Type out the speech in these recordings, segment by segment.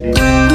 Música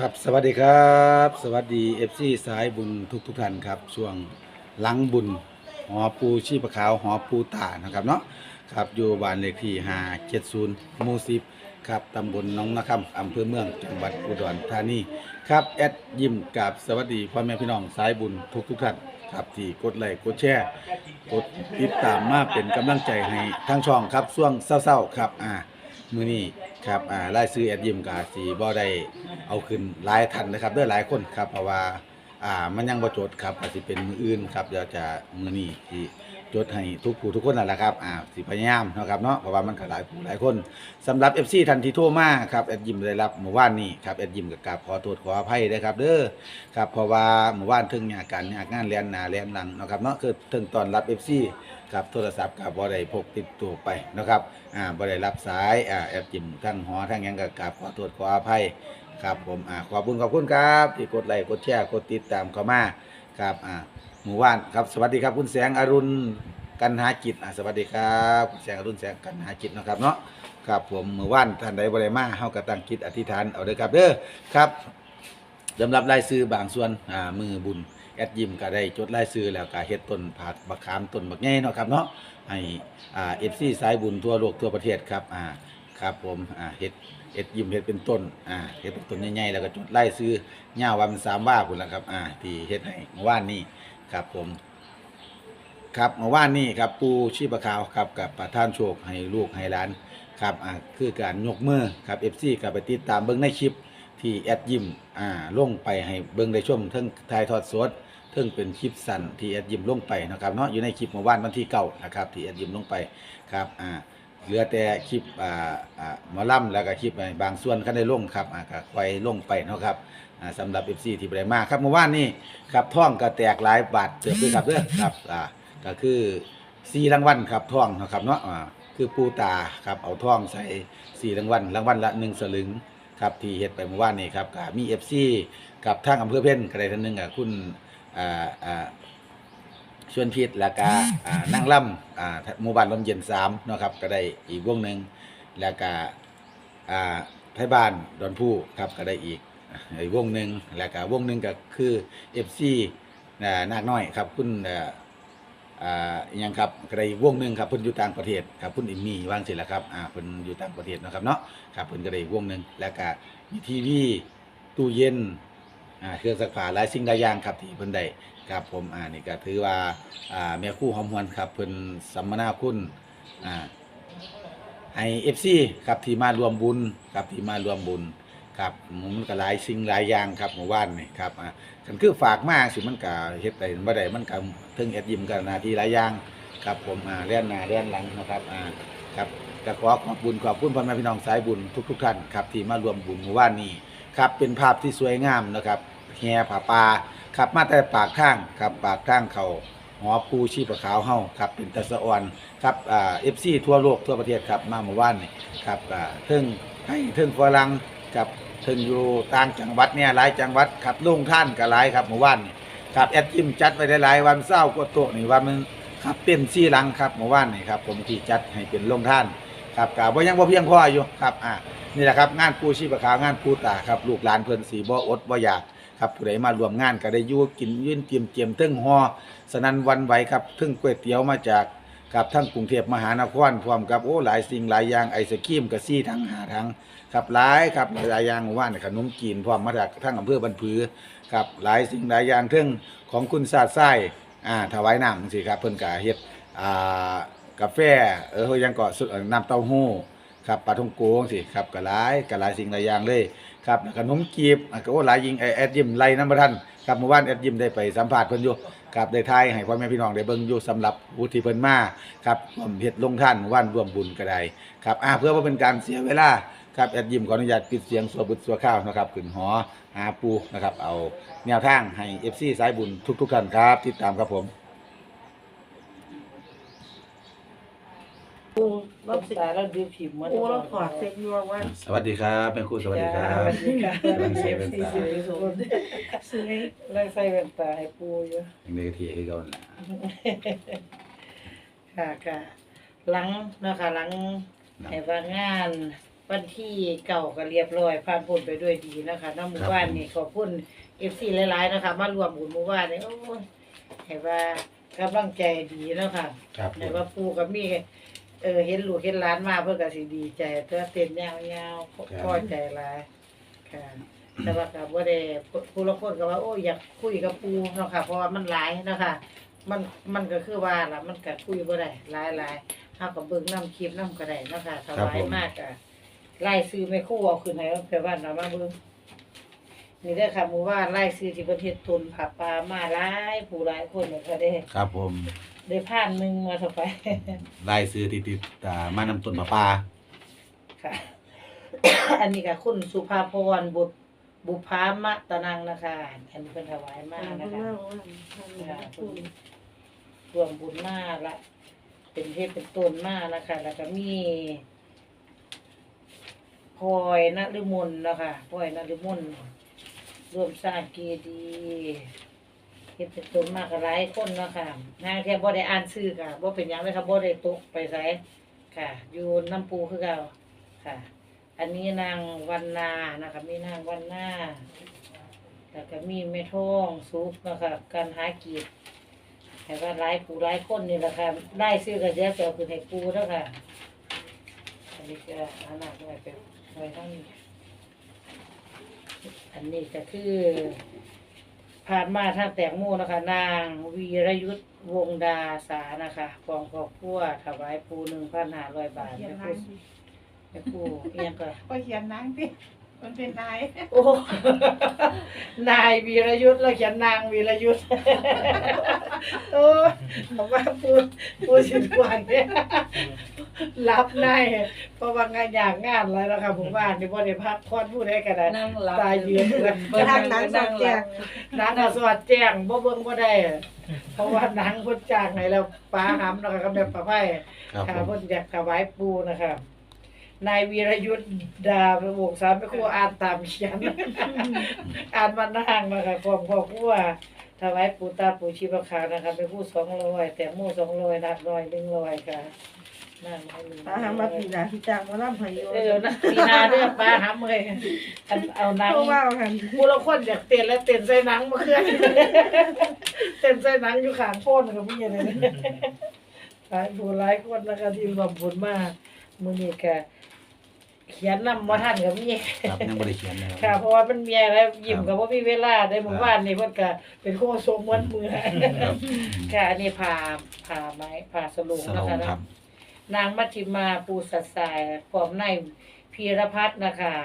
ครับสวัสดีครับ สวัสดีเอฟซีสายบุญทุกทุกท่านครับ ช่วงหลังบุญหอปูชีพขาวหอปูตานะครับเนาะครับอยู่บ้านเลขที่5 70หมู่10ครับตำบลหน้องนาคำอำเภอเมืองจังหวัดอุดรธานีครับแอดยิ้มกับสวัสดีพ่อแม่พี่น้องสายบุญทุกทุกท่านครับที่กดไลค์กดแชร์กดติดตามมาเป็นกำลังใจให้ทั้งช่องครับช่วงเศร้าๆครับอ่า มือนี้ครับอ่ารายซื้อแอดยิมกับสีบ่ได้เอาขึ้นหลายทันนะครับเด้อหลายคนครับเพราะว่าอ่ามันยังบ่จดครับอาจจะเป็นมืออื่นครับเดี๋ยวจะมือนี้ที่ จดให้ทุกผู้ทุกคนนั่นแหละครับอ่าสิพยายามเนาะครับเนาะเพราะว่ามันก็หลายผู้หลายคนสำหรับ FC ทันที่โทรมาครับแอดยิมได้รับเมื่อวานนี้ครับแอดยิมก็กราบขอโทษขออภัยด้ครับเด้อครับเพราะว่าเมื่อวานถึงยากการยากงานแลนหนาแลนหลังเนาะครับเนาะคือถึงตอนรับ FC ครับโทรศัพท์กับบ่ได้พกติดตัวไปนะครับอ่าบ่ได้รับสายอ่าแอดจิมทั้งหอทั้งหยังก็กราบขอโทษขออภัยครับผมอ่าขอบคุณขอบคุณครับที่กดไลค์กดแชร์กดติดตามเข้ามาครับอ่า หมู่บ้านครับสวัสดีครับคุณแสงอรุณกันหาจิตอ่าสวัสดีครับคุณแสงอรุณแสงกันหาจิตนะครับเนาะครับผมหมู่บ้านท่านใดบ่ได้มาเฮาก็ตั้งจิตอธิษฐานเอาเด้อครับเด้อครับสำหรับรายซื้อบางส่วนอ่ามือบุญแอดยิมก็ได้จดรายซื้อแล้วก็เฮ็ดต้นผักบักขามต้นบักใหญ่เนาะครับเนาะให้อ่า FC สายบุญทั่วโลกทั่วประเทศครับอ่าครับผมอ่าเฮ็ดเฮ็ดยิมเฮ็ดเป็นต้น อ่า เฮ็ดเป็นต้นใหญ่ๆ แล้วก็จดรายซื้อยาว่ามันสามว่าพุ่นละครับ อ่า ที่เฮ็ดให้เมื่อวานนี้ ครับผม ครับเมื่อวานนี้ครับปูชีพขาวครับกับประท่านโชคให้ลูกให้หลานครับอ่าคือการยกมือครับ FC ก็ไปติดตามเบิ่งในคลิปที่แอดยิมอ่าลงไปให้เบิ่งได้ชมเทั้งถ่ายทอดสดเทั้งเป็นคลิปสั้นที่แอดยิมลงไปนะครับเนาะอยู่ในคลิปเมื่อวานวันที่เก้านะครับที่แอดยิมลงไปครับอ่า เหลือแต่คลิปอ่าอ่าหมอล่ำแล้วก็คลิปบางส่วนก็ได้ลงครับอ่าก็ค่อยลงไปเนาะครับอ่าสำหรับ FC ที่บ่ได้มาครับเมื่อวานนี้ครับท่องก็แตกหลายบาทเติบด้วยครับเด้อครับอ่าก็คือ4รางวัลครับท่องเนาะครับเนาะอ่าคือปูตาครับเอาท่องใส่สี่รางวัลรางวัลละหนึ่งสลึงครับที่เฮ็ดไปเมื่อวานนี้ครับก็มี FC กับทางอำเภอเพ่นก็ได้ท่านหนึงกับคุณอ่าอ่า ชวนพิษแล้วก็อ่านั่งล่ำอ่าหมู่บ้านลมเย็น3เนาะครับก็ได้อีกวงหนึ่งแล้วก็อ่าไทยบ้านดอนผู้ครับก็ได้อีกอีกวงหนึ่งแล้วก็วงหนึ่งก็คือ FC อ่านาคน้อยครับคุณเอ่ออ่ายังครับก็ได้อีกวงหนึ่งครับเพิ่นอยู่ต่างประเทศครับคุณอิมมี่วางเสิแหละครับอ่าเพิ่นอยู่ต่างประเทศนะครับเนาะครับเพิ่นก็ได้อีกวงหนึ่งแล้วก็มีทีวีตู้เย็น อ่าเครื่องซักผ้าหลายสิ่งหลายอย่างครับที่เพิ่นได้ครับผมอ่านี่ก็ถือว่าอ่าแม่ครู่หอมหวนครับเพิ่นสัมมนาคุณอ่าให้ FC ครับที่มารวมบุญครับที่มารวมบุญครับมันก็หลายสิ่งหลายอย่างครับเมื่อวานนี่ครับอ่ากันคือฝากมากสิมันก็เฮ็ดได้บ่ได้มันก็ถึงแอดยิมกันหน้าที่หลายอย่างครับผมอ่าเลียนหน้าเลียนหลังนะครับอ่าครับก็ขอขอบคุณขอบคุณพ่อแม่พี่น้องสายบุญทุกๆท่านครับที่มารวมบุญเมื่อวานนี้ ครับเป็นภาพที่สวยงามนะครับแห่ผาปาครับมาแต่ปากทางครับปากทางเขาหอปูชีพขาวเฮาครับเป็นตะสะออนครับอ่าเอฟซีทั่วโลกทั่วประเทศครับมาเมื่อวานนี้ครับอ่าเทิงให้เทิงฝรั่งครับเทิงอยู่ต่างจังหวัดเนี่ยหลายจังหวัดครับลงท่านก็หลายครับเมื่อวานนี้ครับแอดจิมจัดไว้หลายวันเศร้ากว่าโต๊ะนี่ว่ามันครับเป็นซี่หลังครับเมื่อวานนี่ครับผมที่จัดให้เป็นโรงท่านครับกาบ่ยังบ่เพียงพออยู่ครับอ่า นี่แหละครับงานปูชีพขาวงานปูตาครับลูกหลานเพิ่นสีบ่อดบ่อยากครับผู้ใดมารวมงานก็ได้ยู่กินยืนเตรียมเตรียมเทึงฮอสนันวันไหวครับเทึงก๋วยเตี๋ยวมาจากครับทั้งกรุงเทพมหานครพร้อมกับโอ้หลายสิ่งหลายอย่างไอศครีมก็ซี่ทั้งหาทั้งครับหลายครับหลายอย่างว่านขนมจีนพร้อมมาจากทั้งอำเภอบันผือครับหลายสิ่งหลายอย่างเทึงของคุณศาสตร์ไส้อ่าถวายน้ำสิครับเพิ่นก็เฮ็ดอ่ากาแฟเออยังก็สุดเอ่อน้ำเต้าหู้ ครับปลาท่งโกงสิครับก็หลายก็หลายสิ่งหลายอย่างเลยครับแล้วขนมจีบก็โอ้หลายยิงไอแอดยิมไล่น้ำบ่ทันครับเมื่อวานแอดยิมได้ไปสัมภาษณ์เพิ่นอยู่ครับได้ทายให้พ่อแม่พี่น้องได้เบิ่งอยู่สำหรับผู้ที่เพิ่นมาครับร่วมเฮ็ดลงท่านวันร่วมบุญก็ได้ครับอ่าเพื่อบ่เป็นการเสียเวลาครับแอดยิมขออนุญาตปิดเสียงสัวบุตรสัวข้าวนะครับขึ้นหอหาปูนะครับเอาแนวทางให้ FC สายบุญทุกๆท่านครับติดตามครับผม ปู ราเราสิตาเราดูผิวมันปูเราถอดเซ็ตยัวว่าสวัสดีครับแม่ครูสวัสดีครัสบวัสดีค่ะกำลังใส่แว่นตาซื้อให้เราใส่แว่นตาให้ปูอยู่ยังได้ที่คือเก่านั่นล่ะค่ะค่ะหลังนะคะหลังนะให้ว่างานวันที่เก่าก็เรียบร้อยผ่านพ้นไปด้วยดีนะคะน้ำหมู่บ้านนี่ขอบคุณเอฟซีหลายๆนะคะมารวมบุญหมู่บ้านนี่โอ้ยให้ว่ากำลังใจดีเนาะค่ะครับผให้มว่าปูกับมี เออเห็นลูกเห็นหลานมาเพื่อก็สิดีใจเพื่อเต้นยาวๆพอใจหลายค่ะ แต่ว่าก็บ่ได้ผู้ละคนก็ว่าโอ้ยอยากคุยกับปูเนาะค่ะ เพราะว่ามันหลายเนาะค่ะ มันมันก็คือว่าล่ะมันก็คุยบ่ได้หลายหลายเฮาก็เบิ่งนํคลิปนํก็ได้เนาะค่ะถวายมากก็ไล่ซื้อไม่ครู่เอาขึ้นให้เพิ่นว่าน่ะมาเบิ่ง นี่เด้อค่ะหมู่ว่านไล่ซื้อที่ประเทศตุนผับปลามาหลายผู้หลายคนเนี่ยก็ได้ครับผมได้ผ่านหนึงมาเท่าไป ลายซื้อที่ติดตามานำต้นมะปาค่ะ อันนี้ก็คุณสุภาพรบุตรบุพามะตะนังนะคะ อันนี้เพิ่นถวายมาอ่ากนะคะว่ารวมบุญมากละ เป็นเทพเป็นต้นมากนะคะ แล้วก็มีพลอยนฤมลนะคะพลอยนฤมล รวมสร้างเกีย์เทพเป็นต้นมากกับหลายคนเนาะคะนางแค่บ่ได้อ่านชื่อค่ะบ่เป็นหยังเลยค่ะบ่ได้ตกไปไสค่ะ อยู่น้ำปูคือเก่าค่ะ อันนี้นางวันนานะคะมีนางวันนาแล้วก็มีแม่ท้องซุปนะคะการหากีบแต่ว่าหลายปูหลายคนนี่แหละค่ะได้ซื้อกันเยอะแต่คือให้ปูแล้วค่ะอันนี้ก็ขนาดไว้เป็นไว้ทั้งนี้ อันนี้ก็คือผ่านมาทางแตงโมนะคะ นางวีรยุทธวงดาสานะคะกองครอบครัวถวายปูหนึ่งพันห้าร้อยบาทเขียแม่นครูนางแม่ครูเอียงก่อนก็เขียนนางสิ มันเป็นนายโอ้ นายวีรยุทธ์แล้วเขียนนางวีรยุทธ์ โอ้บอกว่าพูดพูดสิทวันเนี่ยรับนายเพราะว่างานอยากงานแล้วนะคะผมว่านี่บ่ได้พักผ่อนผู้ใดก็ได้นั่งหลับตายยืนเลยเบิ่งทางนางสอดแจงหนังก็สวัสดแจ้งบ่เบิ่งบ่ได้ เพราะว่าหนังเพิ่นจ้างให้แล้วป้าหำแล้วก็แบบประไผครับค่ะผมเพิ่นอยากถวายปูนะคะ นายวีรยุทธ์ดาพระวงศ์สามไปครูอ่านตามเขียนอ่านมานั่งนะคะพร้อมครอบครัวถวายปูตาปูชีพขาวนะคะไปพูดสองร้อยแต่หมู่สองร้อยนักร้อยหนึ่งร้อยค่ะนั่นให้หนึ่งอาหารมาปีนาที่จ้างมาล่ำพายุเออนะปีหนาเด้อป้าหำเลยอันเอาหนังเพราะว่าหันผู้ละคนอยากเต้นแล้วเต้นใส่หนังมาเคลื่อนเต้นใส่หนังอยู่ข้างโพนกับพี่เลยหลายผู้หลายคนนะคะที่รวมบุญมามื้อนี้ก็ เขียนนำบ่ทันก็มีครับยังบ่ได้เขียนนะคค่ะรับ เพราะว่ามันมีอะไรยิ้มก็บ่มีเวลาได้หมู่บ้านนี่เพิ่นก็เป็นโคชงวันมือครับค่ะอันนี้ผ่าผ่าไม้ผ่าสลุงสโลนะงคะครับนางมัชฌิมาปูสัสสายพร้อมนายพีรพัฒน์นะคะ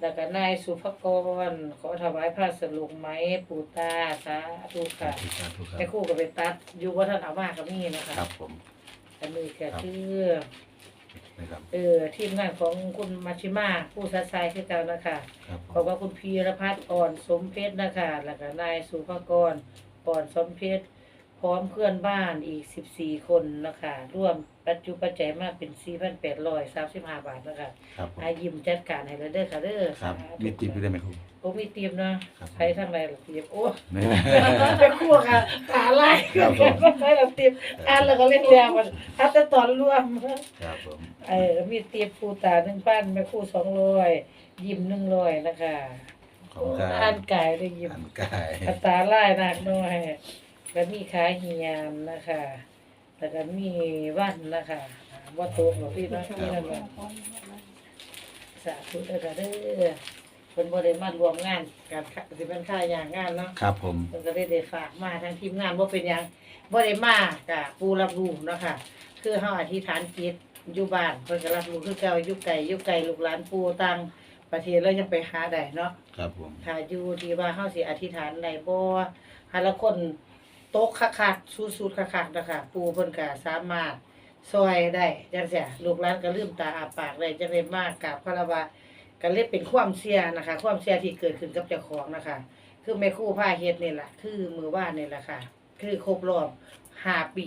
แล้วก็นายสุภกรขอถวายพระสลุงไหมปูตาสาธุค่ะสาธุคแม่รับครู่ก็ไปตัดอยู่ว่าท่านเอามากับนี่นะคะ ครับผมอันนี้ก็ครับคือ นะครับ เออทีมงานของคุณมัชชิมาผู้สัสสายคือเก่านะคะครับผขอบมว่าคุณพีรพัฒน์อ่อนสมเพชรนะคะแล้วก็นายสุภกรอ่อนสมเพชรพร้อมเพื่อนบ้านอีก 14 คนนะคะร่วมปัจจุปัจจัยมากเป็น 4,835 บาทนะคะครับผมอายิมจัดการให้แล้วเด้อค่ะเด้อครับสาธุมีติปได้ไหมครูโอ้มีเตรียมเนาะครับ ใช้ทางใดล่ะเตรียมโอ้นี่ไปคั่วค่ะตาลายครับผม ใช้แล้วเตรียมอ่านแล้วก็เล่นแล้วมันถ้าแต่ตอนรวม ครับผม เออมีเตรียมปูตา1,000แม่ครู่200ยิ้ม100นะคะขอบคุณครัอ่าบนกายได้ยิ้ม อันกายอัตราไล่นักน้อยแล้วมีขาเหียมนะคะแล้วก็มีวันนะคะอ่าว่าโตกหรอกพี่เนาะพี่นั่นว่าสาธุเด้อค่ะเด้อเพิ่นบ่ได้มารวมงานการค่าสิเป็นค่าอย่างงานเนาะครับผมเพิ่นก็ได้ได้ฝากมาทางทีมงานบ่เป็นหยังบ่ได้มาก็ปูรับรู้เนาะค่ะคือเฮาอธิษฐานจิต อยู่บ้านเพิ่นก็รับรู้คือเก่าอยู่ไกลอยู่ไกลลูกหลานปู่ต่างประเทศแล้วยังไปหาได้เนาะครับผม ถ้าอยู่ที่ว่าเฮาสิอธิษฐานได้บ่หาละคนตกคักๆสุดๆคักๆนะคะปูเพิ่นก็สามารถซอยได้จังซี่ลูกหลานก็ลืมตาอาปากได้จังได้มากกราบคารวะก็เลยเป็นความเชื่อนะคะ ความเชื่อที่เกิดขึ้นกับเจ้าของนะคะ คือแม่ครู่ผ้าเฮ็ดนี่แหละคือมือว่านนี่แหละค่ะ คือครบรอบห้าปี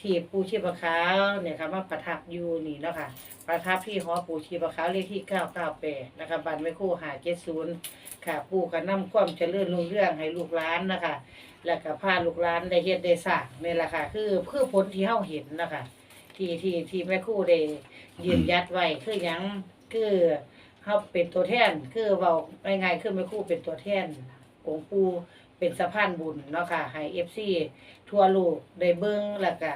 ที่ปูชีพขาวเนี่ยค่ะมาประทับอยู่นี่เนาะค่ะประทับที่หอปูชีพขาวเลขที่เก้าเก้าแปดนะคะบันแม่คู่หาเจ็ดศูนย์ค่ะปูก็นำความเจริญรุ่งเรื่องให้ลูกหลานนะคะ แล้วก็พาลูกหลานได้เฮ็ดได้สร้างนี่แหละค่ะ คือคือผลที่เฮาเห็นนะคะที่ที่ที่แม่คู่ได้ยืนยัดไว้คือหยังคือเฮาเป็นตัวแทน คือเว้าง่ายๆคือแม่คู่เป็นตัวแทนองค์ปู่ เป็นสะพานบุญเนาะค่ะให้ FC ทั่วโลกได้เบิ่งแล้วก็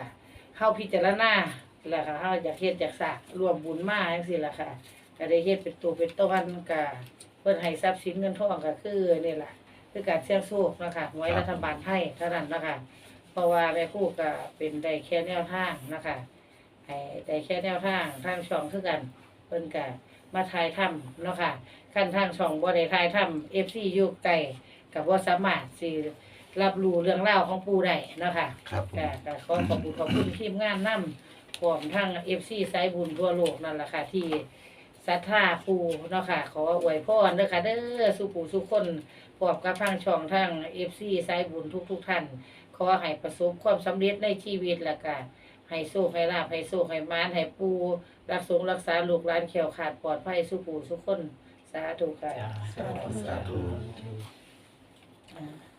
เฮาพิจารณาแล้วก็เฮาอยากเฮ็ดอยากสางรวมบุญมาจังซี่ล่ะค่ะก็ได้เฮ็ดเป็นตัวเป็นต้นก็เพิ่นให้ทรัพย์สินเงินทองก็คือนี่ล่ะคือการเสี่ยงโชคนะคะหวยรัฐบาลไทยเท่านั้นนะคะเพราะว่าแม่ครู่ก็เป็นได้แค่แนวทางนะคะให้ได้แค่แนวทางทางช่องคือกันเพิ่นก็มาถ่ายทำเนาะค่ะขั้นทางช่องบ่ได้ถ่ายทำ FC อยู่ไกล ก็บ่สามารถสิรับรู้เรื่องราวของปู่ได้เนาะค่ะครับผมก็ก็ขอขอบคุณขอบคุณทีมงานนำพร้อมทั้ง FC สายบุญทั่วโลกนั่นแหละค่ะ ที่ศรัทธาปู่เนาะค่ะ ขออวยพรเด้อค่ะเด้อสุปู่สุคนพร้อมกับทางช่องทาง FC สายบุญทุก ๆ ท่าน ขอให้ประสบความสำเร็จในชีวิตและก็ให้โชคให้ลาภให้โชคให้มานให้ปูรักสงรักษาลูกหลานแขวขาดปลอดภัยสุขูสุขคน สาธุค่ะ สาธุอ่า Yeah.